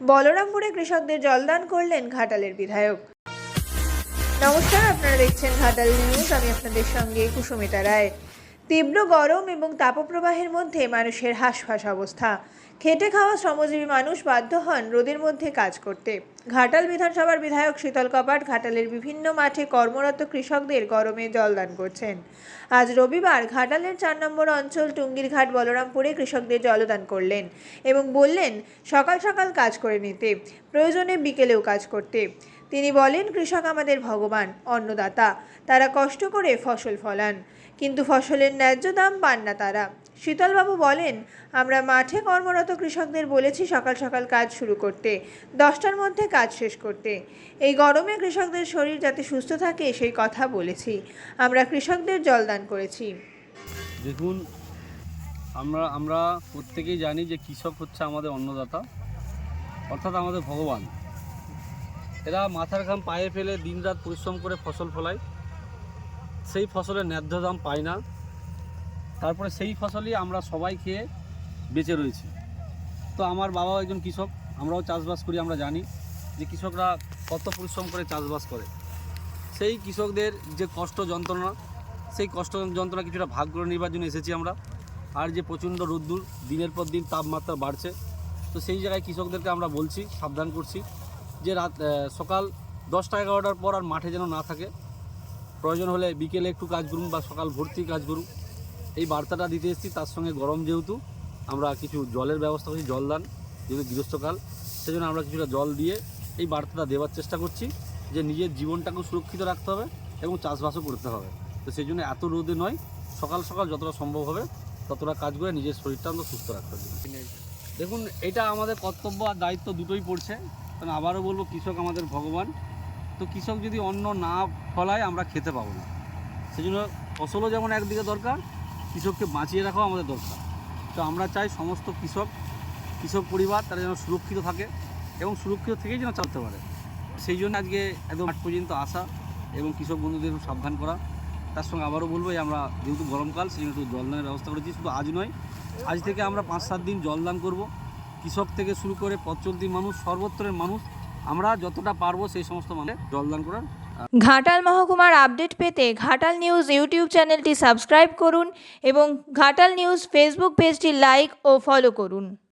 বলরামপুরে কৃষকদের জলদান করলেন ঘাটালের বিধায়ক। নমস্কার, আপনারা দেখছেন ঘাটাল নিউজ। আমি আপনাদের সঙ্গে কুসুমিতা রায়। তীব্র গরম এবং তাপপ্রবাহের মধ্যে মানুষের হাঁসফাঁস অবস্থা। খেটে খাওয়া শ্রমজীবী মানুষ বাধ্য হন রোদের মধ্যে কাজ করতে। ঘাটাল বিধানসভার বিধায়ক শীতল কপাট ঘাটালের বিভিন্ন মাঠে কর্মরত কৃষকদের গরমে জলদান করছেন। আজ রবিবার ঘাটালের চার নম্বর অঞ্চল টুঙ্গির ঘাট বলরামপুরে কৃষকদের জলদান করলেন এবং বললেন, সকাল সকাল কাজ করে নিতে, প্রয়োজনে বিকেলেও কাজ করতে। তিনি বলেন, কৃষক আমাদের ভগবান, অন্নদাতা। তারা কষ্ট করে ফসল ফলান, কিন্তু ফসলের ন্যায্য দাম পান না তারা। শীতলবাবু বলেন, আমরা মাঠে কর্মরত কৃষকদের বলেছি সকাল সকাল কাজ শুরু করতে, দশটার মধ্যে কাজ শেষ করতে। এই গরমে কৃষকদের শরীর যাতে সুস্থ থাকে, সেই কথা বলেছি। আমরা কৃষকদের জলদান করেছি। দেখুন, আমরা আমরা প্রত্যেকেই জানি যে কৃষক হচ্ছে আমাদের অন্নদাতা, অর্থাৎ আমাদের ভগবান। এরা মাথার ঘাম পায়ে ফেলে দিনরাত পরিশ্রম করে ফসল ফলায়। সেই ফসলের ন্যায্য দাম পায় না। তারপরে সেই ফসলই আমরা সবাই খেয়ে বেঁচে রয়েছি। তো আমার বাবাও একজন কৃষক, আমরাও চাষবাস করি, আমরা জানি যে কৃষকরা কত পরিশ্রম করে চাষবাস করে। সেই কৃষকদের যে কষ্ট যন্ত্রণা, সেই কষ্ট যন্ত্রণা কিছুটা ভাগ করে নেবার জন্য এসেছি আমরা। আর যে প্রচণ্ড রোদ্দুর, দিনের পর দিন তাপমাত্রা বাড়ছে। তো সেই জায়গায় কৃষকদেরকে আমরা বলছি, সাবধান করছি। যে রাত সকাল দশটা এগারোটার পর আর মাঠে যেন না থাকে। প্রয়োজন হলে বিকেলে একটু কাজ করুন বা সকাল ভর্তি কাজ করুন। এই বার্তাটা দিতে এসেছি তার সঙ্গে গরম যেহেতু আমরা কিছু জলের ব্যবস্থা করছি জলদান যেহেতু গৃহস্থকাল সেজন্য আমরা কিছুটা জল দিয়ে এই বার্তাটা দেওয়ার চেষ্টা করছি যে নিজের জীবনটাকেও সুরক্ষিত রাখতে হবে এবং চাষবাসও করতে হবে। তো সেই জন্য এত রোদে নয় সকাল সকাল যতটা সম্ভব হবে ততটা কাজ করে নিজের শরীরটা আমরা সুস্থ রাখতে হবে। দেখুন এটা আমাদের কর্তব্য আর দায়িত্ব দুটোই পড়ছে। কারণ আবারও বলব, কৃষক আমাদের ভগবান। তো কৃষক যদি অন্ন না ফলায়, আমরা খেতে পাবো না। সেই জন্য ফসলও যেমন একদিকে দরকার, কৃষককে বাঁচিয়ে রাখাও আমাদের দরকার। তো আমরা চাই সমস্ত কৃষক কৃষক পরিবার তারা যেন সুরক্ষিত থাকে এবং সুরক্ষিত থেকেই যেন চলতে পারে। সেই জন্য আজকে একদম মাঠ পর্যন্ত আসা এবং কৃষক বন্ধুদের সাবধান করা। তার সঙ্গে আবারও বলব আমরা যেহেতু গরমকাল সেই জন্য একটু জলদানের ব্যবস্থা করেছি। শুধু আজ নয়, আজ থেকে আমরা পাঁচ সাত দিন জলদান করব। কৃষক থেকে শুরু করে পথ মানুষ, সর্বত্রের মানুষ, আমরা যতটা পারব সেই সমস্ত মানে জলদান করার ঘাটাল মহকুমার আপডেট পেতে ঘাটাল নিউজ ইউটিউব চ্যানেলটি সাবস্ক্রাইব করুন এবং ঘাটাল নিউজ ফেসবুক পেজটি লাইক ও ফলো করুন।